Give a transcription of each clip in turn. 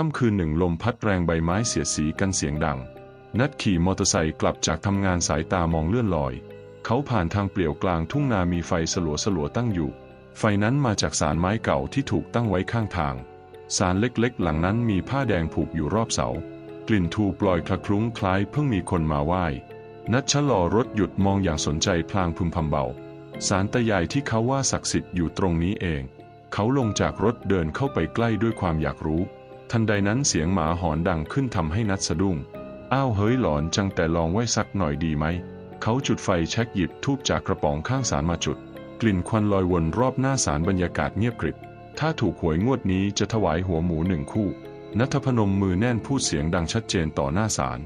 ค่ำคืนหนึ่งลมพัดแรงใบไม้เสียดสีกันเสียงดัง นัดขี่มอเตอร์ไซค์กลับจากทำงานสายตามองเลื่อนลอย เขาผ่านทางเปลี่ยวกลางทุ่งนามีไฟสลัวสลัวๆตั้งอยู่ ไฟนั้นมาจากสารไม้เก่าที่ถูกตั้งไว้ข้างทาง สารเล็กๆ หลังนั้นมีผ้าแดงผูกอยู่รอบเสา กลิ่นทูปล่อยคละคลุ้งคล้ายเพิ่งมีคนมาไหว้ นัดชะลอรถหยุดมองอย่างสนใจพลางพึมพำเบา สารตะยายที่เขาว่าศักดิ์สิทธิ์อยู่ตรงนี้เอง เขาลงจากรถเดินเข้าไปใกล้ด้วยความอยากรู้ ทันใดนั้นเสียงหมาหอนดังขึ้นทำให้นัดสะดุ้ง อ้าวเฮ้ยหลอนจังแต่ลองไว้สักหน่อยดีไหม เขาจุดไฟแช็กหยิบทูบจากกระป๋องข้างสารมาจุด กลิ่นควันลอยวนรอบหน้าสารบรรยากาศเงียบกริบ ถ้าถูกหวยงวดนี้จะถวายหัวหมูหนึ่งคู่นัทพนมมือแน่นพูดเสียงดังชัดเจนต่อหน้าศาล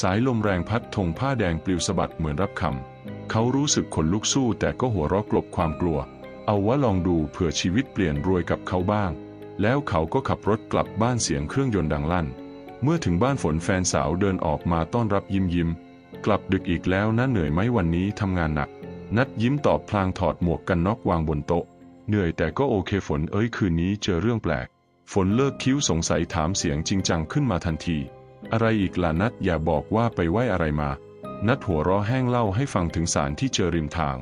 สายลมแรงพัดธงผ้าแดงปลิวสะบัดเหมือนรับคำ เขารู้สึกขนลุกสู้แต่ก็หัวเราะกลบความกลัว เอาว่าลองดูเผื่อชีวิตเปลี่ยนรวยกับเขาบ้าง แล้วเขาก็ขับรถกลับบ้านเสียงเครื่องยนต์ดังลั่น เมื่อถึงบ้านฝนแฟนสาวเดินออกมาต้อนรับยิ้มยิ้ม กลับดึกอีกแล้วนะเหนื่อยไหมวันนี้ทำงานหนัก นัดยิ้มตอบพลางถอดหมวกกันน็อกวางบนโต๊ะ เหนื่อยแต่ก็โอเคฝนเอ้ยคืนนี้เจอเรื่องแปลก ฝนเลิกคิ้วสงสัยถามเสียงจริงจังขึ้นมาทันที อะไรอีกล่ะนัดอย่าบอกว่าไปไหวอะไรมา นัดหัวเราะแห้งเล่าให้ฟังถึงสารที่เจอริมทาง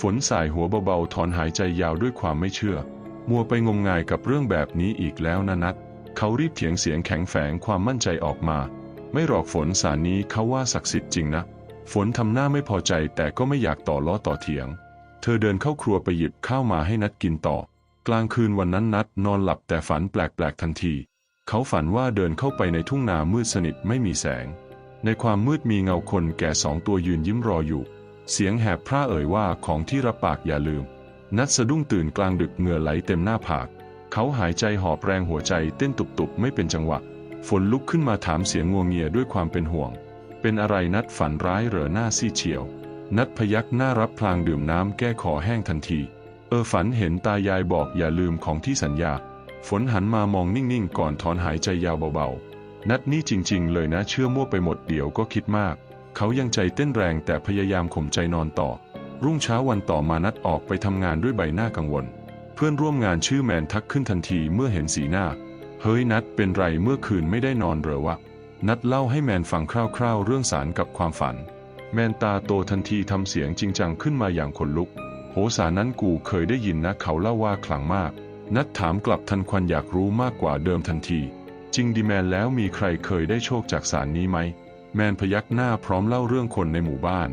ฝนสายหัวเบาๆถอนหายใจยาวด้วยความไม่เชื่อ มัวไปงมงายกับเรื่องแบบนี้อีกแล้วนะนัดเขารีบเถียงเสียงแข็งแฝงความมั่นใจออกมา ไม่หรอกฝนสารนี้เขาว่าศักดิ์สิทธิ์จริงนะ ฝนทำหน้าไม่พอใจแต่ก็ไม่อยากต่อล้อต่อเถียง เธอเดินเข้าครัวไปหยิบข้าวมาให้นัดกินต่อ กลางคืนวันนั้นนัดนอนหลับแต่ฝันแปลกๆทันที เขาฝันว่าเดินเข้าไปในทุ่งนามืดสนิทไม่มีแสง ในความมืดมีเงาคนแก่สองตัวยืนยิ้มรออยู่ เสียงแหบพร่าเอ่ยว่าของที่รับปากอย่าลืม นัดสะดุ้งตื่นกลางดึกเหงื่อไหลเต็มหน้าผาก เขาหายใจหอบแรงหัวใจเต้นตุบๆ ไม่เป็นจังหวะ ฝนลุกขึ้นมาถามเสียงงัวงเงียด้วยความเป็นห่วง เป็นอะไรนัดฝันร้ายเหรอหน้าซีเฉียว นัดพยักหน้ารับพลางดื่มน้ำแก้คอแห้งทันที เออฝันเห็นตายายบอกอย่าลืมของที่สัญญา ฝนหันมามองนิ่งๆ ก่อนถอนหายใจยาวเบาๆ นัดนี่จริงๆ เลยนะเชื่อมั่วไปหมดเดี๋ยวก็คิดมาก เขายังใจเต้นแรงแต่พยายามข่มใจนอนต่อ รุ่งเช้าวันต่อมานัดออกไปทำงานด้วยใบหน้ากังวล เพื่อนร่วมงานชื่อแมนทักขึ้นทันทีเมื่อเห็นสีหน้า เฮ้ยนัดเป็นไรเมื่อคืนไม่ได้นอนเหรอวะ นัดเล่าให้แมนฟังคร่าวๆ เรื่องสารกับความฝัน แมนตาโตทันทีทำเสียงจริงจังขึ้นมาอย่างขนลุก โหสารนั้นกูเคยได้ยินนะเขาเล่าว่าขลังมาก นัดถามกลับทันควันอยากรู้มากกว่าเดิมทันที จริงดีแมนแล้วมีใครเคยได้โชคจากสารนี้ไหม แมนพยักหน้าพร้อมเล่าเรื่องคนในหมู่บ้าน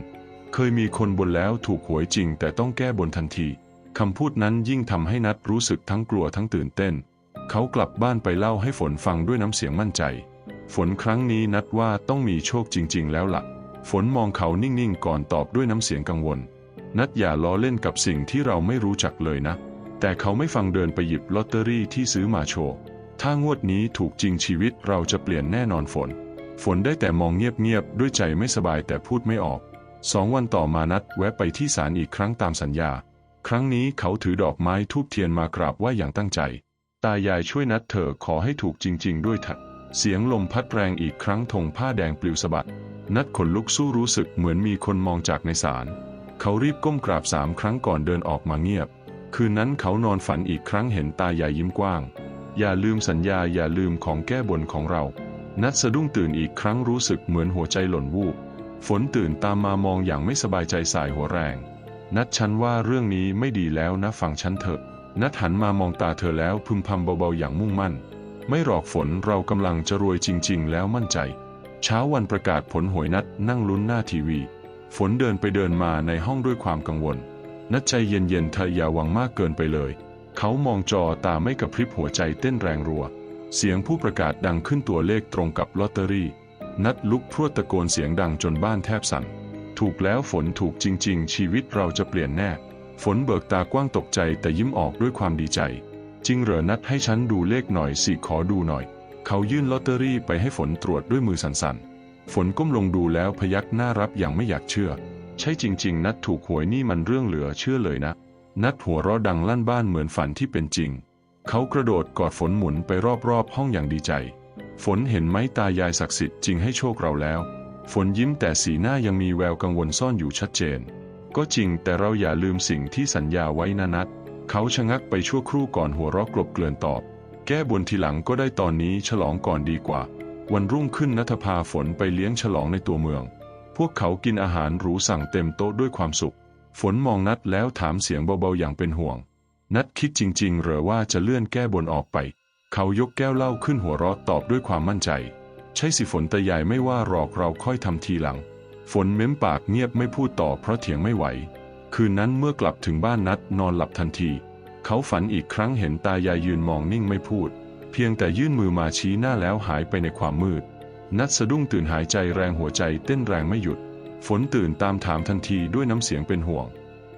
เคยมีคนบนแล้วถูกหวยจริงแต่ต้องแก้บนทันที คำพูดนั้นยิ่งทำให้นัดรู้สึกทั้งกลัวทั้งตื่นเต้น เขากลับบ้านไปเล่าให้ฝนฟังด้วยน้ำเสียงมั่นใจ ฝนครั้งนี้นัดว่าต้องมีโชคจริง ๆ แล้วละ่ะ ฝนมองเขานิ่งๆก่อนตอบด้วยน้ำเสียงกังวล นัดอย่าล้อเล่นกับสิ่งที่เราไม่รู้จักเลยนะ แต่เขาไม่ฟังเดินไปหยิบลอตเตอรี่ที่ซื้อมาโชว์ ถ้างวดนี้ถูกจริงชีวิตเราจะเปลี่ยนแน่นอนฝน ฝนได้แต่มองเงียบๆด้วยใจไม่สบายแต่พูดไม่ออก สองวันต่อมานัดแวะไปที่ศาลอีกครั้งตามสัญญา ครั้งนี้เขาถือดอกไม้ทูบเทียนมากราบไหว่าอย่างตั้งใจ ตายายช่วยนัดเถอขอให้ถูกจริง ๆ ด้วยเถอะเสียงลมพัดแรงอีกครั้งธงผ้าแดงปลิวสะบัด นัดขนลุกสู้รู้สึกเหมือนมีคนมองจากในศาล เขารีบก้มกราบสามครั้งก่อนเดินออกมาเงียบ คืนนั้นเขานอนฝันอีกครั้งเห็นตายายยิ้มกว้าง อย่าลืมสัญญาอย่าลืมของแก้บนของเรา นัดสะดุ้งตื่นอีกครั้งรู้สึกเหมือนหัวใจหล่นวูบ ฝนตื่นตามมามองอย่างไม่สบายใจสายหัวแรง นัดฉันว่าเรื่องนี้ไม่ดีแล้วนะฟังฉันเถอะ นัดหันมามองตาเธอแล้วพึมพำเบาๆอย่างมุ่งมั่น ไม่หรอกฝนเรากำลังจะรวยจริง ๆ แล้วมั่นใจ เช้าวันประกาศผลหวยนัดนั่งลุ้นหน้าทีวี ฝนเดินไปเดินมาในห้องด้วยความกังวล นัดใจเย็นๆเธออย่าหวังมากเกินไปเลย เขามองจอตาไม่กระพริบหัวใจเต้นแรงรัว เสียงผู้ประกาศดังขึ้นตัวเลขตรงกับลอตเตอรี่ นัดลุกพรวดตะโกนเสียงดังจนบ้านแทบสั่น ถูกแล้วฝนถูกจริง ๆ ชีวิตเราจะเปลี่ยนแน่ ฝนเบิกตากว้างตกใจแต่ยิ้มออกด้วยความดีใจ จริงเหรอนัดให้ฉันดูเลขหน่อยสิขอดูหน่อย เขายื่นลอตเตอรี่ไปให้ฝนตรวจด้วยมือสั่นๆ ฝนก้มลงดูแล้วพยักหน้ารับอย่างไม่อยากเชื่อ ใช่จริง ๆ นัดถูกหวยนี่มันเรื่องเหลือเชื่อเลยนะ นัดหัวเราะดังลั่นบ้านเหมือนฝันที่เป็นจริง เขากระโดดกอดฝนหมุนไปรอบๆห้องอย่างดีใจ ฝนเห็นไหมตายายศักดิ์สิทธิ์จริงให้โชคเราแล้ว ฝนยิ้มแต่สีหน้ายังมีแววกังวลซ่อนอยู่ชัดเจน ก็จริงแต่เราอย่าลืมสิ่งที่สัญญาไว้นะนัด เขาชะงักไปชั่วครู่ก่อนหัวเราะกลบเกลื่อนตอบ แก้บนทีหลังก็ได้ตอนนี้ฉลองก่อนดีกว่า วันรุ่งขึ้นนัทพาฝนไปเลี้ยงฉลองในตัวเมือง พวกเขากินอาหารหรูสั่งเต็มโต๊ะด้วยความสุข ฝนมองนัดแล้วถามเสียงเบาๆอย่างเป็นห่วง นัดคิดจริง ๆ หรือว่าจะเลื่อนแก้บนออกไป เขายกแก้วเหล้าขึ้นหัวเราะตอบด้วยความมั่นใจ ใช่สิฝนตาใหญ่ไม่ว่าหรอกเราค่อยทำทีหลัง ฝนเม้มปากเงียบไม่พูดต่อเพราะเถียงไม่ไหว คืนนั้นเมื่อกลับถึงบ้านนัดนอนหลับทันที เขาฝันอีกครั้งเห็นตายายยืนมองนิ่งไม่พูด เพียงแต่ยื่นมือมาชี้หน้าแล้วหายไปในความมืด นัดสะดุ้งตื่นหายใจแรงหัวใจเต้นแรงไม่หยุด ฝนตื่นตามถามทันทีด้วยน้ำเสียงเป็นห่วง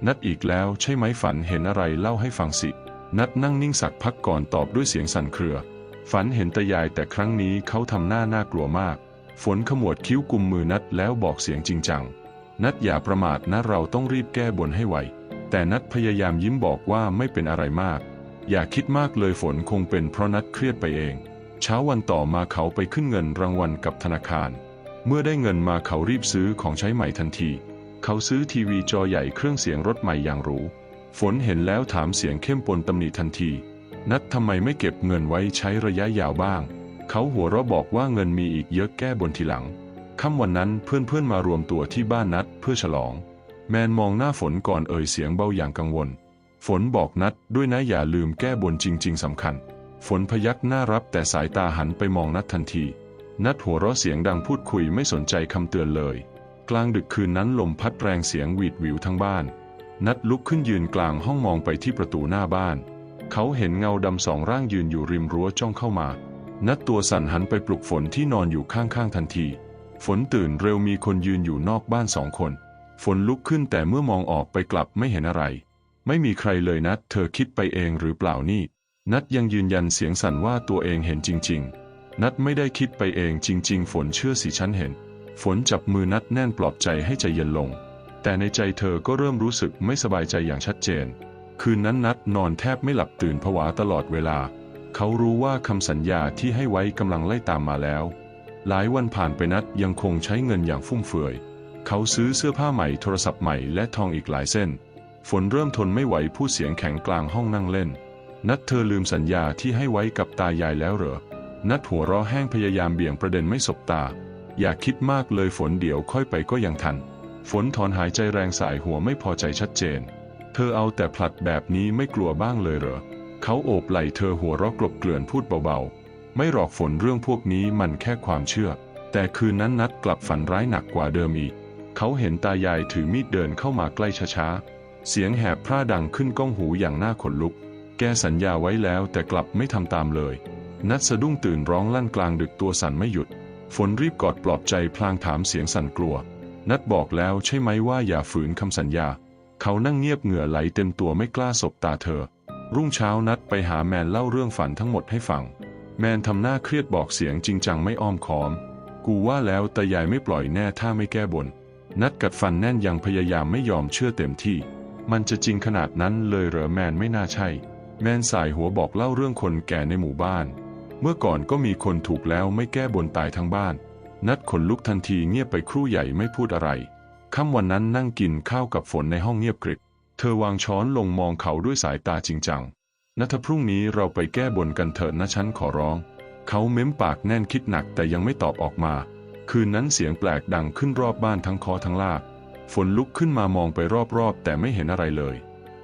นัดอีกแล้วใช่ไหมฝันเห็นอะไรเล่าให้ฟังสิ นัดนั่งนิ่งสักพักก่อนตอบด้วยเสียงสั่นเครือ ฝันเห็นตายายแต่ครั้งนี้เขาทำหน้าน่ากลัวมาก ฝนขมวดคิ้วกุมมือนัดแล้วบอกเสียงจริงจัง นัดอย่าประมาทนะเราต้องรีบแก้บนให้ไว แต่นัดพยายามยิ้มบอกว่าไม่เป็นอะไรมาก อย่าคิดมากเลยฝนคงเป็นเพราะนัดเครียดไปเอง เช้าวันต่อมาเขาไปขึ้นเงินรางวัลกับธนาคาร เมื่อได้เงินมาเขารีบซื้อของใช้ใหม่ทันที เขาซื้อทีวีจอใหญ่เครื่องเสียงรถใหม่อย่างหรู ฝนเห็นแล้วถามเสียงเข้มปนตำหนิทันที นัดทำไมไม่เก็บเงินไว้ใช้ระยะยาวบ้าง เขาหัวเราะบอกว่าเงินมีอีกเยอะแก้บนทีหลัง ค่ำวันนั้นเพื่อนๆมารวมตัวที่บ้านนัดเพื่อฉลอง แมนมองหน้าฝนก่อนเอ่ยเสียงเบาอย่างกังวล ฝนบอกนัดด้วยนะอย่าลืมแก้บนจริง ๆสำคัญ ฝนพยักหน้ารับแต่สายตาหันไปมองนัดทันที นัดหัวเราะเสียงดังพูดคุยไม่สนใจคำเตือนเลย กลางดึกคืนนั้นลมพัดแรงเสียงหวีดหวิวทั้งบ้าน นัดลุกขึ้นยืนกลางห้องมองไปที่ประตูหน้าบ้าน เขาเห็นเงาดำสองร่างยืนอยู่ริมรั้วจ้องเข้ามา นัดตัวสั่นหันไปปลุกฝนที่นอนอยู่ข้างๆทันที ฝนตื่นเร็วมีคนยืนอยู่นอกบ้านสองคน ฝนลุกขึ้นแต่เมื่อมองออกไปกลับไม่เห็นอะไร ไม่มีใครเลยนัด เธอคิดไปเองหรือเปล่านี่ นัดยังยืนยันเสียงสั่นว่าตัวเองเห็นจริง ๆ นัดไม่ได้คิดไปเองจริง ๆ ฝนเชื่อสิฉันเห็น ฝนจับมือนัดแน่นปลอบใจให้ใจเย็นลง แต่ในใจเธอก็เริ่มรู้สึกไม่สบายใจอย่างชัดเจน คืนนั้นนัดนอนแทบไม่หลับตื่นผวาตลอดเวลา เขารู้ว่าคำสัญญาที่ให้ไว้กำลังไล่ตามมาแล้ว หลายวันผ่านไปนัดยังคงใช้เงินอย่างฟุ่มเฟือย เขาซื้อเสื้อผ้าใหม่โทรศัพท์ใหม่และทองอีกหลายเส้น ฝนเริ่มทนไม่ไหวพูดเสียงแข็งกลางห้องนั่งเล่น นัดเธอลืมสัญญาที่ให้ไว้กับตายายแล้วเหรอ นัดหัวเราะแห้งพยายามเบี่ยงประเด็นไม่สบตา อย่าคิดมากเลยฝนเดี๋ยวค่อยไปก็ยังทัน ฝนถอนหายใจแรงสายหัวไม่พอใจชัดเจน เธอเอาแต่ผลัดแบบนี้ไม่กลัวบ้างเลยเหรอ เขาโอบไหล่เธอหัวเราะกลบเกลื่อนพูดเบาๆ ไม่หรอกฝนเรื่องพวกนี้มันแค่ความเชื่อ แต่คืนนั้นนัดกลับฝันร้ายหนักกว่าเดิมอีก เขาเห็นตายายถือมีดเดินเข้ามาใกล้ช้าๆ เสียงแหบพร่าดังขึ้นก้องหูอย่างน่าขนลุก แกสัญญาไว้แล้วแต่กลับไม่ทำตามเลย นัดสะดุ้งตื่นร้องลั่นกลางดึกตัวสั่นไม่หยุด ฝนรีบกอดปลอบใจพลางถามเสียงสั่นกลัว นัดบอกแล้วใช่ไหมว่าอย่าฝืนคำสัญญา เขานั่งเงียบเหงื่อไหลเต็มตัวไม่กล้าสบตาเธอ รุ่งเช้านัดไปหาแมนเล่าเรื่องฝันทั้งหมดให้ฟัง แมนทำหน้าเครียดบอกเสียงจริงจังไม่อ้อมค้อม กูว่าแล้วแต่ยายไม่ปล่อยแน่ถ้าไม่แก้บน นัดกัดฟันแน่นยังพยายามไม่ยอมเชื่อเต็มที่ มันจะจริงขนาดนั้นเลยเหรอแมนไม่น่าใช่ แมนสายหัวบอกเล่าเรื่องคนแก่ในหมู่บ้าน เมื่อก่อนก็มีคนถูกแล้วไม่แก้บนตายทั้งบ้าน นัดขนลุกทันทีเงียบไปครู่ใหญ่ไม่พูดอะไร ค่ำวันนั้นนั่งกินข้าวกับฝนในห้องเงียบกริบ เธอวางช้อนลงมองเขาด้วยสายตาจริงจังนัทพรุ่งนี้เราไปแก้บนกันเถอะนะฉันขอร้อง เขาเม้มปากแน่นคิดหนักแต่ยังไม่ตอบออกมา คืนนั้นเสียงแปลกดังขึ้นรอบบ้านทั้งคอทั้งลาก ฝนลุกขึ้นมามองไปรอบๆ แต่ไม่เห็นอะไรเลย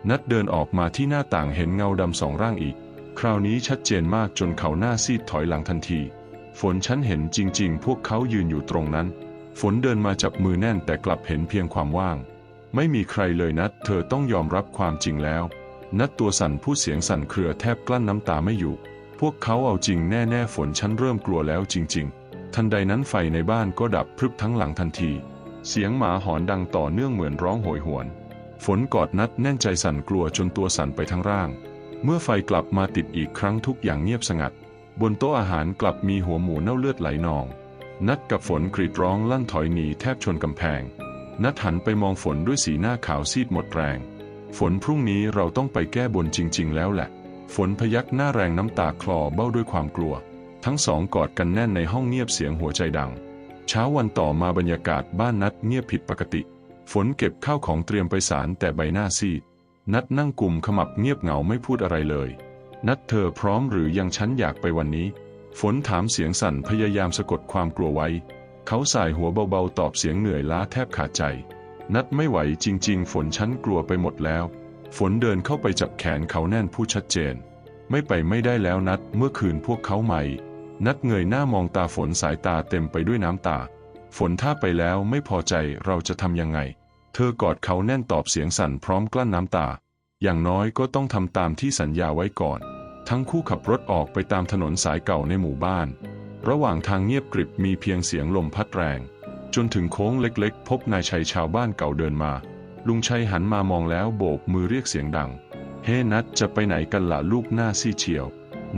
นัดเดินออกมาที่หน้าต่างเห็นเงาดำสองร่างอีก คราวนี้ชัดเจนมากจนเขาหน้าซีดถอยหลังทันที ฝนฉันเห็นจริง ๆ พวกเขายืนอยู่ตรงนั้น ฝนเดินมาจับมือแน่นแต่กลับเห็นเพียงความว่าง ไม่มีใครเลยนัดเธอต้องยอมรับความจริงแล้ว นัดตัวสั่นพูดเสียงสั่นเครือแทบกลั้นน้ำตาไม่อยู่ พวกเขาเอาจริงแน่ๆฝนฉันเริ่มกลัวแล้วจริง ๆ ทันใดนั้นไฟในบ้านก็ดับพรึบทั้งหลังทันที เสียงหมาหอนดังต่อเนื่องเหมือนร้องโหยหวน ฝนกอดนัดแน่นใจสั่นกลัวจนตัวสั่นไปทั้งร่าง เมื่อไฟกลับมาติดอีกครั้งทุกอย่างเงียบสงัด บนโต๊ะอาหารกลับมีหัวหมูเน่าเลือดไหลนอง นัดกับฝนกรีดร้องลั่นถอยหนีแทบชนกำแพง นัดหันไปมองฝนด้วยสีหน้าขาวซีดหมดแรง ฝนพรุ่งนี้เราต้องไปแก้บนจริง ๆ แล้วแหละ ฝนพยักหน้าแรงน้ำตาคลอเบ้าด้วยความกลัว ทั้งสองกอดกันแน่นในห้องเงียบเสียงหัวใจดัง เช้าวันต่อมาบรรยากาศบ้านนัดเงียบผิดปกติ ฝนเก็บข้าวของเตรียมไปสารแต่ใบหน้าซีด นัดนั่งกลุ่มขมับเงียบเหงาไม่พูดอะไรเลย นัดเธอพร้อมหรือยังฉันอยากไปวันนี้ ฝนถามเสียงสั่นพยายามสะกดความกลัวไว้ เขาสายหัวเบาๆตอบเสียงเหนื่อยล้าแทบขาดใจ นัดไม่ไหวจริง ๆ ฝนฉันกลัวไปหมดแล้ว ฝนเดินเข้าไปจับแขนเขาแน่นพูดชัดเจน ไม่ไปไม่ได้แล้วนัดเมื่อคืนพวกเขาใหม่ นัดเงยหน้ามองตาฝนสายตาเต็มไปด้วยน้ำตา ฝนถ้าไปแล้วไม่พอใจเราจะทำยังไง เธอกอดเขาแน่นตอบเสียงสั่นพร้อมกลั้นน้ำตา อย่างน้อยก็ต้องทำตามที่สัญญาไว้ก่อน ทั้งคู่ขับรถออกไปตามถนนสายเก่าในหมู่บ้าน ระหว่างทางเงียบกริบมีเพียงเสียงลมพัดแรง จนถึงโค้งเล็กๆ พบนายชัยชาวบ้านเก่าเดินมา ลุงชัยหันมามองแล้วโบกมือเรียกเสียงดัง เฮ้ นัดจะไปไหนกันล่ะลูกหน้าซี่เฉียว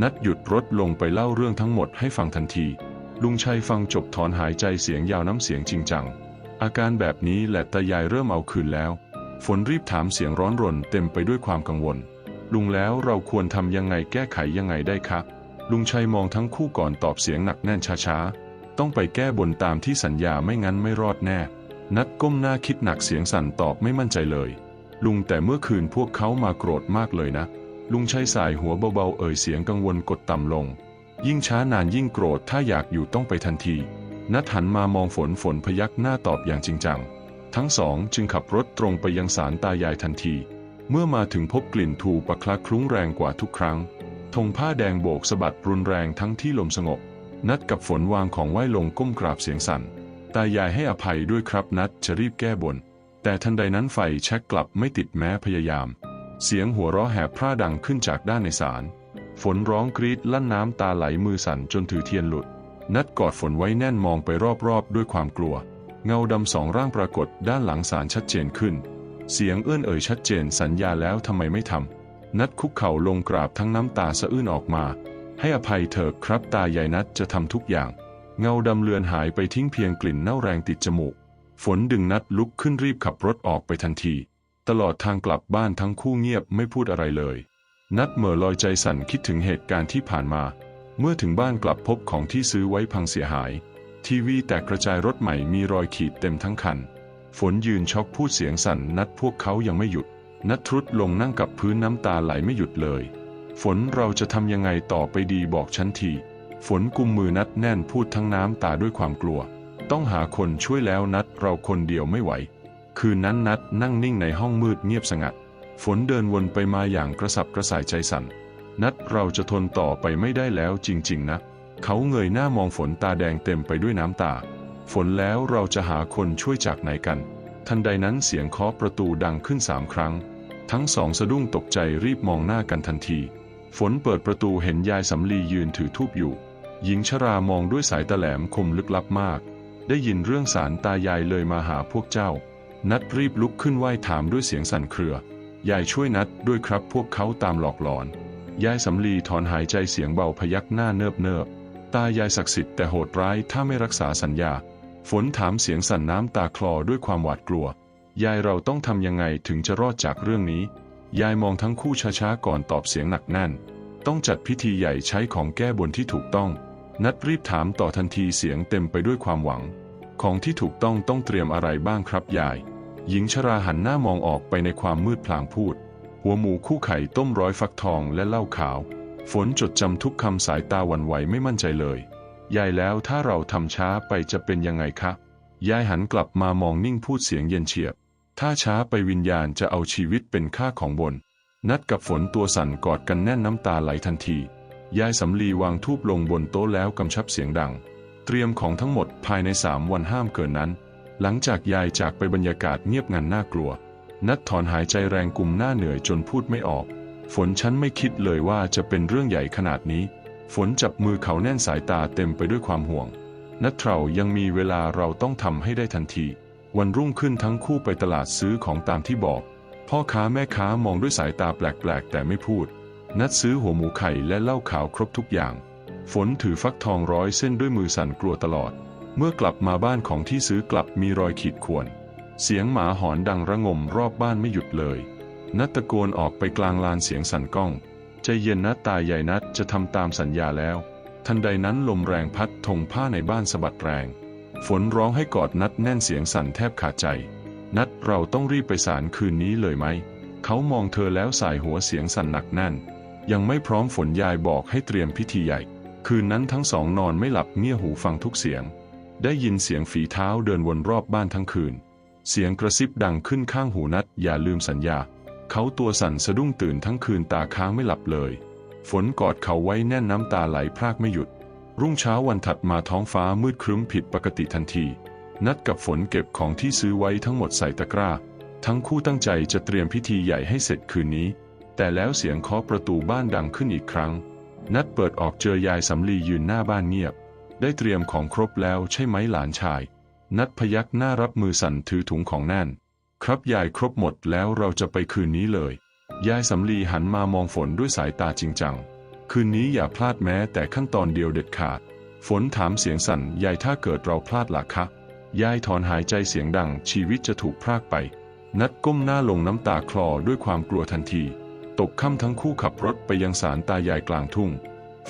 นัดหยุดรถลงไปเล่าเรื่องทั้งหมดให้ฟังทันที ลุงชัยฟังจบถอนหายใจเสียงยาวน้ำเสียงจริงจัง อาการแบบนี้แหละตายายเริ่มเอาคืนแล้ว ฝนรีบถามเสียงร้อนรนเต็มไปด้วยความกังวล ลุงแล้วเราควรทำยังไงแก้ไขยังไงได้ครับลุงชัยมองทั้งคู่ก่อนตอบเสียงหนักแน่นช้าๆ ต้องไปแก้บนตามที่สัญญาไม่งั้นไม่รอดแน่ นัดก้มหน้าคิดหนักเสียงสั่นตอบไม่มั่นใจเลย ลุงแต่เมื่อคืนพวกเขามาโกรธมากเลยนะ ลุงชัยสายหัวเบาๆเอ่ยเสียงกังวลกดต่ำลง ยิ่งช้านานยิ่งโกรธถ้าอยากอยู่ต้องไปทันที นัดหันมามองฝนฝนพยักหน้าตอบอย่างจริงจัง ทั้งสองจึงขับรถตรงไปยังศาลตายายทันที เมื่อมาถึงพบกลิ่นถูปะคละคลุ้งแรงกว่าทุกครั้งธงผ้าแดงโบกสะบัดรุนแรงทั้งที่ลมสงบ นัดกับฝนวางของไหว้ลงก้มกราบเสียงสั่น ตายายให้อภัยด้วยครับนัดจะรีบแก้บน แต่ทันใดนั้นไฟแช็กกลับไม่ติดแม้พยายาม เสียงหัวเราะแหบพร่าดังขึ้นจากด้านในศาลฝนร้องกรีดลั่นน้ำตาไหลมือสั่นจนถือเทียนหลุด นัดกอดฝนไว้แน่นมองไปรอบๆด้วยความกลัว เงาดำสองร่างปรากฏด้านหลังศาลชัดเจนขึ้น เสียงเอื้อนเอ่ยชัดเจนสัญญาแล้วทำไมไม่ทำนัดคุกเข่าลงกราบทั้งน้ำตาสะอื้นออกมา ให้อภัยเถอะครับตายายนัดจะทำทุกอย่าง เงาดำเลือนหายไปทิ้งเพียงกลิ่นเน่าแรงติดจมูก ฝนดึงนัดลุกขึ้นรีบขับรถออกไปทันที ตลอดทางกลับบ้านทั้งคู่เงียบไม่พูดอะไรเลย นัดเหม่อลอยใจสั่นคิดถึงเหตุการณ์ที่ผ่านมา เมื่อถึงบ้านกลับพบของที่ซื้อไว้พังเสียหาย ทีวีแตกกระจายรถใหม่มีรอยขีดเต็มทั้งคัน ฝนยืนช็อกพูดเสียงสั่นนัดพวกเขายังไม่หยุด นัดทรุดลงนั่งกับพื้นน้ำตาไหลไม่หยุดเลย ฝนเราจะทำยังไงต่อไปดีบอกฉันที ฝนกุมมือนัดแน่นพูดทั้งน้ำตาด้วยความกลัว ต้องหาคนช่วยแล้วนัดเราคนเดียวไม่ไหว คืนนั้นนัดนั่งนิ่งในห้องมืดเงียบสงัด ฝนเดินวนไปมาอย่างกระสับกระส่ายใจสั่น นัดเราจะทนต่อไปไม่ได้แล้วจริง ๆนะ เขาเงยหน้ามองฝนตาแดงเต็มไปด้วยน้ำตา ฝนแล้วเราจะหาคนช่วยจากไหนกัน ทันใดนั้นเสียงเคาะประตูดังขึ้นสามครั้ง ทั้งสองสะดุ้งตกใจรีบมองหน้ากันทันที ฝนเปิดประตูเห็นยายสำลียืนถือทูบอยู่ หญิงชรามองด้วยสายตาแหลมคมลึกลับมาก ได้ยินเรื่องสารตายายเลยมาหาพวกเจ้า นัดรีบลุกขึ้นไหว้ถามด้วยเสียงสั่นเครือยายช่วยนัดด้วยครับพวกเขาตามหลอกหลอน ยายสำลีถอนหายใจเสียงเบาพยักหน้าเนิบเนิบ ตายายศักดิ์สิทธิ์แต่โหดร้ายถ้าไม่รักษาสัญญา ฝนถามเสียงสั่นน้ำตาคลอด้วยความหวาดกลัว ยายเราต้องทำยังไงถึงจะรอดจากเรื่องนี้ ยายมองทั้งคู่ช้าๆก่อนตอบเสียงหนักแน่น ต้องจัดพิธีใหญ่ใช้ของแก้บนที่ถูกต้อง นัดรีบถามต่อทันทีเสียงเต็มไปด้วยความหวัง ของที่ถูกต้องต้องเตรียมอะไรบ้างครับยาย หญิงชราหันหน้ามองออกไปในความมืดพลางพูด หัวหมูคู่ไข่ต้มร้อยฟักทองและเหล้าขาว ฝนจดจำทุกคำสายตาหวันไหวไม่มั่นใจเลย ยายแล้วถ้าเราทำช้าไปจะเป็นยังไงคะ ยายหันกลับมามองนิ่งพูดเสียงเย็นเฉียบ ถ้าช้าไปวิญญาณจะเอาชีวิตเป็นค่าของบน นัดกับฝนตัวสั่นกอดกันแน่นน้ำตาไหลทันที ยายสำลีวางทูบลงบนโต๊ะแล้วกำชับเสียงดัง เตรียมของทั้งหมดภายในสามวันห้ามเกินนั้น หลังจากยายจากไปบรรยากาศเงียบงันน่ากลัว นัดถอนหายใจแรงกลุ่มหน้าเหนื่อยจนพูดไม่ออก ฝนฉันไม่คิดเลยว่าจะเป็นเรื่องใหญ่ขนาดนี้ ฝนจับมือเขาแน่นสายตาเต็มไปด้วยความห่วง นัดเรายังมีเวลาเราต้องทำให้ได้ทันที วันรุ่งขึ้นทั้งคู่ไปตลาดซื้อของตามที่บอก พ่อค้าแม่ค้ามองด้วยสายตาแปลกๆ แต่ไม่พูด นัดซื้อหัวหมูไข่และเหล้าขาวครบทุกอย่าง ฝนถือฟักทองร้อยเส้นด้วยมือสั่นกลัวตลอด เมื่อกลับมาบ้านของที่ซื้อกลับมีรอยขีดข่วน เสียงหมาหอนดังระงมรอบบ้านไม่หยุดเลย นัดตะโกนออกไปกลางลานเสียงสั่นก้อง ใจเย็นนัดตายใหญ่นัดจะทำตามสัญญาแล้ว ทันใดนั้นลมแรงพัดธงผ้าในบ้านสะบัดแรง ฝนร้องให้กอดนัดแน่นเสียงสั่นแทบขาดใจ นัดเราต้องรีบไปศาลคืนนี้เลยไหม เขามองเธอแล้วสายหัวเสียงสั่นหนักแน่น ยังไม่พร้อมฝนยายบอกให้เตรียมพิธีใหญ่ คืนนั้นทั้งสองนอนไม่หลับเงี่ยหูฟังทุกเสียง ได้ยินเสียงฝีเท้าเดินวนรอบบ้านทั้งคืน เสียงกระซิบดังขึ้นข้างหูนัดอย่าลืมสัญญา เขาตัวสั่นสะดุ้งตื่นทั้งคืนตาค้างไม่หลับเลย ฝนกอดเขาไว้แน่นน้ำตาไหลพรากไม่หยุด รุ่งเช้าวันถัดมาท้องฟ้ามืดครึ้มผิดปกติทันที นัดกับฝนเก็บของที่ซื้อไว้ทั้งหมดใส่ตะกร้า ทั้งคู่ตั้งใจจะเตรียมพิธีใหญ่ให้เสร็จคืนนี้ แต่แล้วเสียงเคาะประตูบ้านดังขึ้นอีกครั้ง นัดเปิดออกเจอยายสำลียืนหน้าบ้านเงียบ ได้เตรียมของครบแล้วใช่ไหมหลานชาย นัดพยักหน้ารับมือสั่นถือถุงของแน่น ครับยายครบหมดแล้วเราจะไปคืนนี้เลย ยายสำลีหันมามองฝนด้วยสายตาจริงจัง คืนนี้อย่าพลาดแม้แต่ขั้นตอนเดียวเด็ดขาด ฝนถามเสียงสั่นยายถ้าเกิดเราพลาดล่ะคะ ยายถอนหายใจเสียงดังชีวิตจะถูกพรากไป นัดก้มหน้าลงน้ำตาคลอด้วยความกลัวทันที ตกค่ำทั้งคู่ขับรถไปยังศาลตายายกลางทุ่ง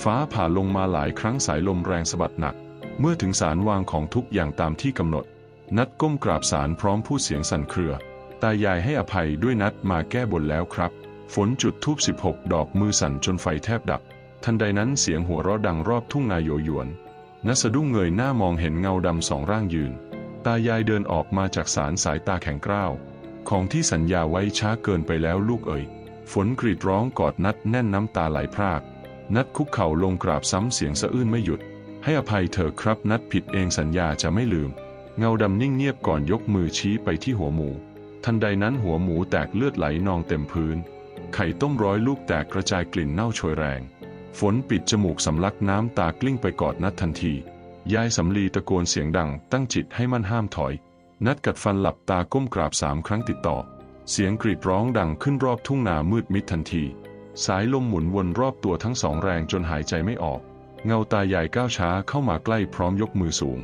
ฟ้าผ่าลงมาหลายครั้งสายลมแรงสะบัดหนัก เมื่อถึงศาลวางของทุกอย่างตามที่กำหนด นัดก้มกราบศาลพร้อมพูดเสียงสั่นเครือ ตายายให้อภัยด้วยนัดมาแก้บนแล้วครับ ฝนจุดทูบ16 ดอกมือสั่นจนไฟแทบดับ ทันใดนั้นเสียงหัวเราะดังรอบทุ่งนาโยหยวน นัสะดุ้งเงยหน้ามองเห็นเงาดำสองร่างยืน ตายายเดินออกมาจากศาลสายตาแข็งกร้าว ของที่สัญญาไว้ช้าเกินไปแล้วลูกเอ๋ย ฝนกรีดร้องกอดนัดแน่นน้ำตาไหลพราก นัดคุกเข่าลงกราบซ้ำเสียงสะอื้นไม่หยุด ให้อภัยเถอครับนัดผิดเองสัญญาจะไม่ลืม เงาดำนิ่งเงียบก่อนยกมือชี้ไปที่หัวหมู ทันใดนั้นหัวหมูแตกเลือดไหลนองเต็มพื้น ไข่ต้มร้อยลูกแตกกระจายกลิ่นเน่าโชยแรง ฝนปิดจมูกสำลักน้ำตากลิ้งไปกอดนัดทันที ยายสำลีตะโกนเสียงดัง ตั้งจิตให้มั่นห้ามถอย นัดกัดฟันหลับตาก้มกราบสามครั้งติดต่อ เสียงกรีดร้องดังขึ้นรอบทุ่งนามืดมิดทันที สายลมหมุนวนรอบตัวทั้งสองแรงจนหายใจไม่ออก เงาตาใหญ่ก้าวช้าเข้ามาใกล้พร้อมยกมือสูง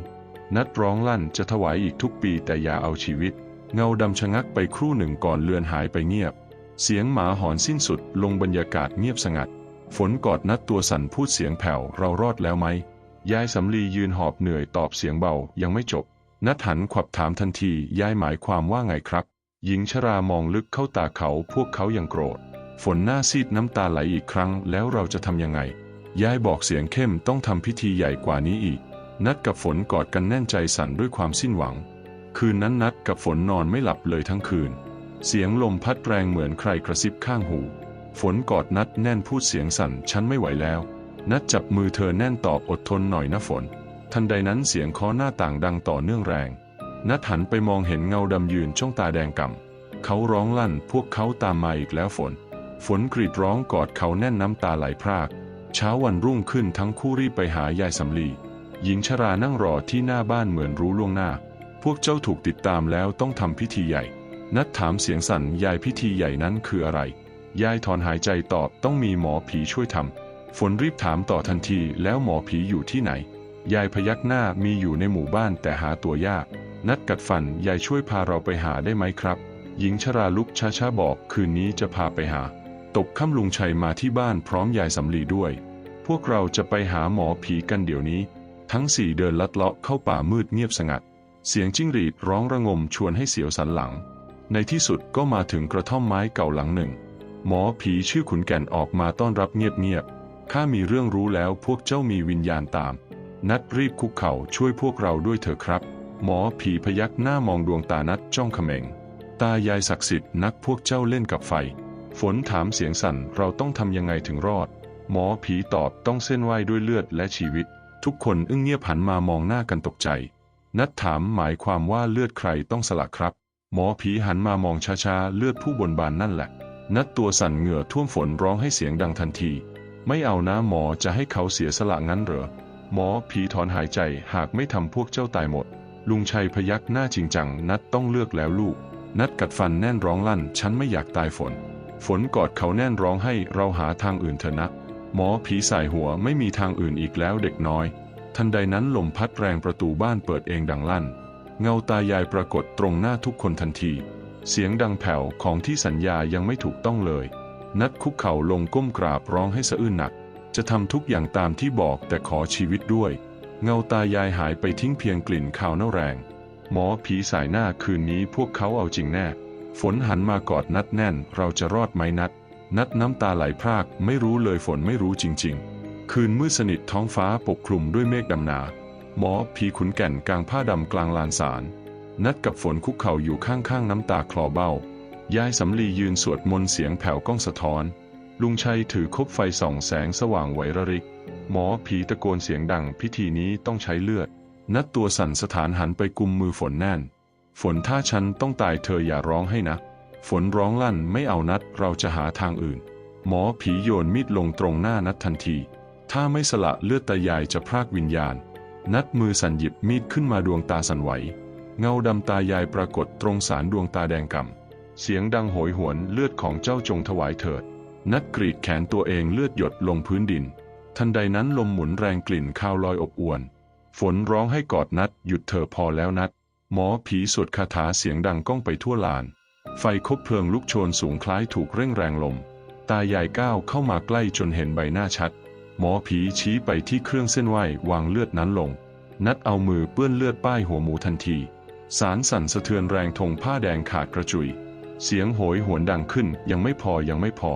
นัดร้องลั่นจะถวายอีกทุกปีแต่อย่าเอาชีวิต เงาดำชะงักไปครู่หนึ่งก่อนเลือนหายไปเงียบ เสียงหมาหอนสิ้นสุดลงบรรยากาศเงียบสงัด ฝนกอดนัดตัวสั่นพูดเสียงแผ่วเรารอดแล้วไหมยายสำลียืนหอบเหนื่อยตอบเสียงเบายังไม่จบ นัดหันขวับถามทันทียายหมายความว่าไงครับ หญิงชรามองลึกเข้าตาเขาพวกเขายังโกรธ ฝนหน้าซีดน้ำตาไหลอีกครั้งแล้วเราจะทำยังไง ยายบอกเสียงเข้มต้องทำพิธีใหญ่กว่านี้อีก นัดกับฝนกอดกันแน่นใจสั่นด้วยความสิ้นหวัง คืนนั้นนัดกับฝนนอนไม่หลับเลยทั้งคืน เสียงลมพัดแรงเหมือนใครกระซิบข้างหู ฝนกอดนัดแน่นพูดเสียงสั่นฉันไม่ไหวแล้ว นัดจับมือเธอแน่นตอบอดทนหน่อยนะฝน ทันใดนั้นเสียงเคาะหน้าต่างดังต่อเนื่องแรง นัดหันไปมองเห็นเงาดำยืนจ้องตาแดงก่ำเขาร้องลั่นพวกเขาตามมาอีกแล้วฝน ฝนกรีดร้องกอดเขาแน่นน้ำตาไหลพราก เช้าวันรุ่งขึ้นทั้งคู่รีบไปหายายสำลี หญิงชรานั่งรอที่หน้าบ้านเหมือนรู้ล่วงหน้า พวกเจ้าถูกติดตามแล้วต้องทำพิธีใหญ่ นัดถามเสียงสั่นยายพิธีใหญ่นั้นคืออะไร ยายถอนหายใจตอบต้องมีหมอผีช่วยทำ ฝนรีบถามต่อทันทีแล้วหมอผีอยู่ที่ไหน ยายพยักหน้ามีอยู่ในหมู่บ้านแต่หาตัวยาก นัดกัดฟันยายช่วยพาเราไปหาได้ไหมครับ หญิงชราลุกช้าๆบอกคืนนี้จะพาไปหาตกค่ำลุงชัยมาที่บ้านพร้อมยายสำลีด้วย พวกเราจะไปหาหมอผีกันเดี๋ยวนี้ ทั้งสี่เดินลัดเลาะเข้าป่ามืดเงียบสงัด เสียงจิ้งหรีดร้องระงมชวนให้เสียวสันหลัง ในที่สุดก็มาถึงกระท่อมไม้เก่าหลังหนึ่ง หมอผีชื่อขุนแก่นออกมาต้อนรับเงียบๆ ข้ามีเรื่องรู้แล้วพวกเจ้ามีวิญญาณตาม นัดรีบคุกเข่าช่วยพวกเราด้วยเถอะครับ หมอผีพยักหน้ามองดวงตานัดจ้องเขม็ง ตายายศักดิ์สิทธิ์นักพวกเจ้าเล่นกับไฟ ฝนถามเสียงสั่นเราต้องทำยังไงถึงรอด หมอผีตอบต้องเส้นไหวด้วยเลือดและชีวิต ทุกคนอึ้งเงียบหันมามองหน้ากันตกใจ นัดถามหมายความว่าเลือดใครต้องสละครับ หมอผีหันมามองช้าๆ เลือดผู้บนบานนั่นแหละ นัดตัวสั่นเหงื่อท่วมฝนร้องให้เสียงดังทันที ไม่เอานะหมอจะให้เขาเสียสละงั้นเหรอ หมอผีถอนหายใจหากไม่ทำพวกเจ้าตายหมด ลุงชัยพยักหน้าจริงจัง นัดต้องเลือกแล้วลูก นัดกัดฟันแน่นร้องลั่น ฉันไม่อยากตายฝน ฝนกอดเขาแน่นร้องให้เราหาทางอื่นเถอะนะ หมอผีสายหัวไม่มีทางอื่นอีกแล้วเด็กน้อย ทันใดนั้นลมพัดแรงประตูบ้านเปิดเองดังลั่น เงาตายายปรากฏตรงหน้าทุกคนทันที เสียงดังแผ่วของที่สัญญายังไม่ถูกต้องเลย นัดคุกเข่าลงก้มกราบร้องให้สะอื้นหนัก จะทำทุกอย่างตามที่บอกแต่ขอชีวิตด้วย เงาตายายหายไปทิ้งเพียงกลิ่นข่าวเน่าแรง หมอผีสายหน้าคืนนี้พวกเขาเอาจริงแน่ ฝนหันมากอดนัดแน่นเราจะรอดไหมนัด นัดน้ำตาไหลพรากไม่รู้เลยฝนไม่รู้จริง ๆ คืนมืดสนิทท้องฟ้าปกคลุมด้วยเมฆดำหนาหมอผีขุนแก่นกลางผ้าดำกลางลานสาร นัดกับฝนคุกเข่าอยู่ข้างๆน้ำตาคลอเบ้ายายสำลียืนสวดมนต์เสียงแผ่วก้องสะท้อน ลุงชัยถือคบไฟส่องแสงสว่างไหวระริก หมอผีตะโกนเสียงดังพิธีนี้ต้องใช้เลือด นัดตัวสั่นสถานหันไปกุมมือฝนแน่น ฝนถ้าฉันต้องตายเธออย่าร้องให้นะ ฝนร้องลั่นไม่เอานัดเราจะหาทางอื่น หมอผีโยนมีดลงตรงหน้านัดทันที ถ้าไม่สละเลือดตายายจะพรากวิญญาณ นัดมือสั่นหยิบมีดขึ้นมาดวงตาสั่นไหว เงาดำตายายปรากฏตรงสารดวงตาแดงกำเสียงดังโหยหวนเลือดของเจ้าจงถวายเถิด นัดกรีดแขนตัวเองเลือดหยดลงพื้นดิน ทันใดนั้นลมหมุนแรงกลิ่นคาวลอยอบอวน ฝนร้องให้กอดนัดหยุดเธอพอแล้วนัด หมอผีสวดคาถาเสียงดังก้องไปทั่วลาน ไฟคบเพลิงลุกโชนสูงคล้ายถูกเร่งแรงลม ตายายก้าวเข้ามาใกล้จนเห็นใบหน้าชัด หมอผีชี้ไปที่เครื่องเส้นไหววางเลือดนั้นลง นัดเอามือเปื้อนเลือดป้ายหัวหมูทันที สารสั่นสะเทือนแรงธงผ้าแดงขาดกระจุย เสียงโหยหวนดังขึ้นยังไม่พอยังไม่พอ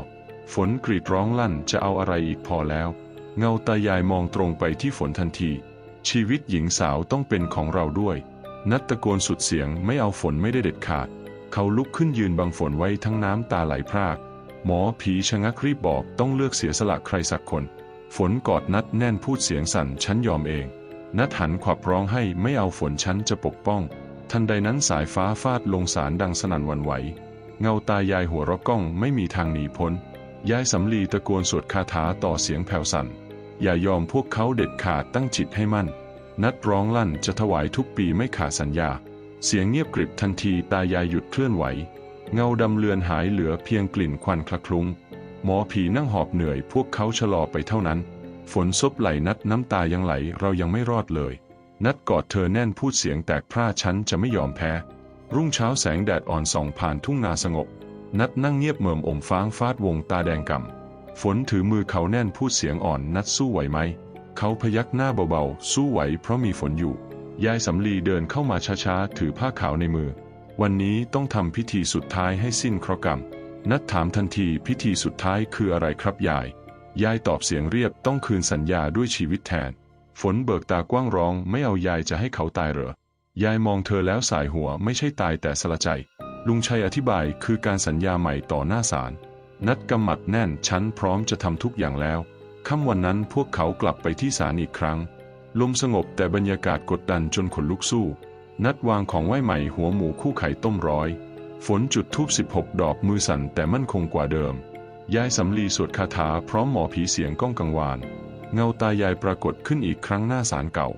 ฝนกรีดร้องลั่นจะเอาอะไรอีกพอแล้ว เงาตายายมองตรงไปที่ฝนทันที ชีวิตหญิงสาวต้องเป็นของเราด้วย นัดตะโกนสุดเสียงไม่เอาฝนไม่ได้เด็ดขาด เขาลุกขึ้นยืนบังฝนไว้ทั้งน้ำตาไหลพราก หมอผีชะงักรีบบอกต้องเลือกเสียสละใครสักคน ฝนกอดนัดแน่นพูดเสียงสั่นฉันยอมเอง นัดหันขวับร้องให้ไม่เอาฝนฉันจะปกป้อง ทันใดนั้นสายฟ้าฟาดลงสารดังสนั่นวันไหว เงาตายายหัวเราะก้องไม่มีทางหนีพ้นยายสำลีตะโกนสวดคาถาต่อเสียงแผ่วสั่น อย่ายอมพวกเขาเด็ดขาดตั้งจิตให้มั่น นัดร้องลั่นจะถวายทุกปีไม่ขาดสัญญา เสียงเงียบกริบทันทีตายายหยุดเคลื่อนไหว เงาดำเลือนหายเหลือเพียงกลิ่นควันคละคลุ้ง หมอผีนั่งหอบเหนื่อยพวกเขาชะลอไปเท่านั้น ฝนซบไหลนัดน้ำตายังไหลเรายังไม่รอดเลย นัดกอดเธอแน่นพูดเสียงแตกพร่าฉันจะไม่ยอมแพ้ รุ่งเช้าแสงแดดอ่อนส่องผ่านทุ่งนาสงบ นัดนั่งเงียบเหมิมอมฟ้างฟาดวงตาแดงก่ำฝนถือมือเขาแน่นพูดเสียงอ่อนนัดสู้ไหวไหม เขาพยักหน้าเบาๆสู้ไหวเพราะมีฝนอยู่ ยายสำลีเดินเข้ามาช้าๆ ถือผ้าขาวในมือ วันนี้ต้องทำพิธีสุดท้ายให้สิ้นเคราะห์กรรม นัดถามทันทีพิธีสุดท้ายคืออะไรครับยาย ยายตอบเสียงเรียบต้องคืนสัญญาด้วยชีวิตแทน ฝนเบิกตากว้างร้องไม่เอายายจะให้เขาตายเหรอ ยายมองเธอแล้วสายหัวไม่ใช่ตายแต่สละใจ ลุงชัยอธิบายคือการสัญญาใหม่ต่อหน้าศาล นัดกำหมัดแน่นฉันพร้อมจะทำทุกอย่างแล้วค่ำวันนั้นพวกเขากลับไปที่ศาลอีกครั้ง ลมสงบแต่บรรยากาศกดดันจนขนลุกสู้ นัดวางของไหว้ใหม่หัวหมูคู่ไข่ต้มร้อย ฝนจุดทูบ16 ดอกมือสั่นแต่มั่นคงกว่าเดิม ยายสำลีสวดคาถาพร้อมหมอผีเสียงก้องกังวาน เงาตายายปรากฏขึ้นอีกครั้งหน้าศาลเก่า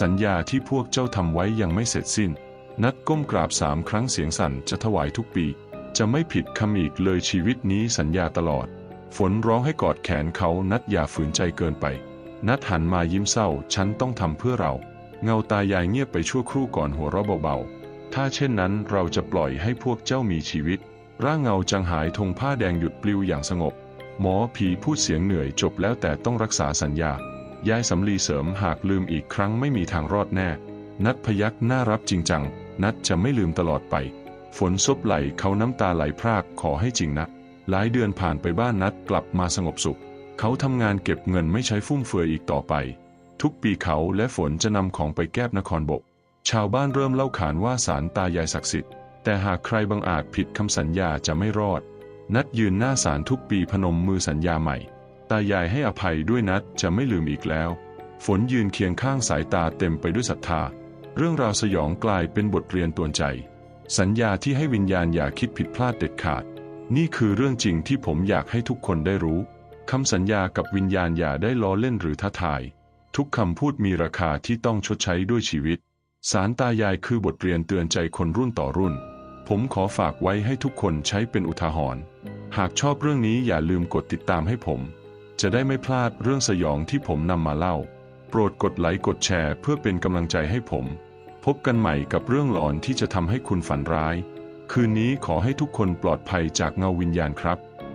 สัญญาที่พวกเจ้าทำไว้ยังไม่เสร็จสิ้น นัดก้มกราบสามครั้งเสียงสั่นจะถวายทุกปี จะไม่ผิดคำอีกเลยชีวิตนี้สัญญาตลอด ฝนร้องให้กอดแขนเขานัดอย่าฝืนใจเกินไป นัดหันมายิ้มเศร้า ฉันต้องทำเพื่อเรา เงาตายายเงียบไปชั่วครู่ก่อนหัวเราะเบาๆ ถ้าเช่นนั้นเราจะปล่อยให้พวกเจ้ามีชีวิต ร่างเงาจังหายธงผ้าแดงหยุดปลิวอย่างสงบ หมอผีพูดเสียงเหนื่อยจบแล้วแต่ต้องรักษาสัญญา ยายสำลีเสริมหากลืมอีกครั้งไม่มีทางรอดแน่ นัดพยักหน้ารับจริงจัง นัดจะไม่ลืมตลอดไป ฝนซบไหลเขาน้ำตาไหลพรากขอให้จริงนะ หลายเดือนผ่านไปบ้านนัดกลับมาสงบสุข เขาทำงานเก็บเงินไม่ใช้ฟุ่มเฟือยอีกต่อไป ทุกปีเขาและฝนจะนำของไปแก้บนครบก ชาวบ้านเริ่มเล่าขานว่าสารตายายศักดิ์สิทธิ์ แต่หากใครบังอาจผิดคำสัญญาจะไม่รอด นัดยืนหน้าศาลทุกปีพนมมือสัญญาใหม่ ตายายให้อภัยด้วยนัดจะไม่ลืมอีกแล้ว ฝนยืนเคียงข้างสายตาเต็มไปด้วยศรัทธา เรื่องราวสยองกลายเป็นบทเรียนตวนใจ สัญญาที่ให้วิญญาณอย่าคิดผิดพลาดเด็ดขาด นี่คือเรื่องจริงที่ผมอยากให้ทุกคนได้รู้ คำสัญญากับวิญญาณอย่าได้ล้อเล่นหรือท้าทาย ทุกคำพูดมีราคาที่ต้องชดใช้ด้วยชีวิต สารตายายคือบทเรียนเตือนใจคนรุ่นต่อรุ่น ผมขอฝากไว้ให้ทุกคนใช้เป็นอุทาหรณ์ หากชอบเรื่องนี้อย่าลืมกดติดตามให้ผม จะได้ไม่พลาดเรื่องสยองที่ผมนำมาเล่า โปรดกดไลค์กดแชร์เพื่อเป็นกำลังใจให้ผม พบกันใหม่กับเรื่องหลอนที่จะทำให้คุณฝันร้าย คืนนี้ขอให้ทุกคนปลอดภัยจากเงาวิญญาณครับ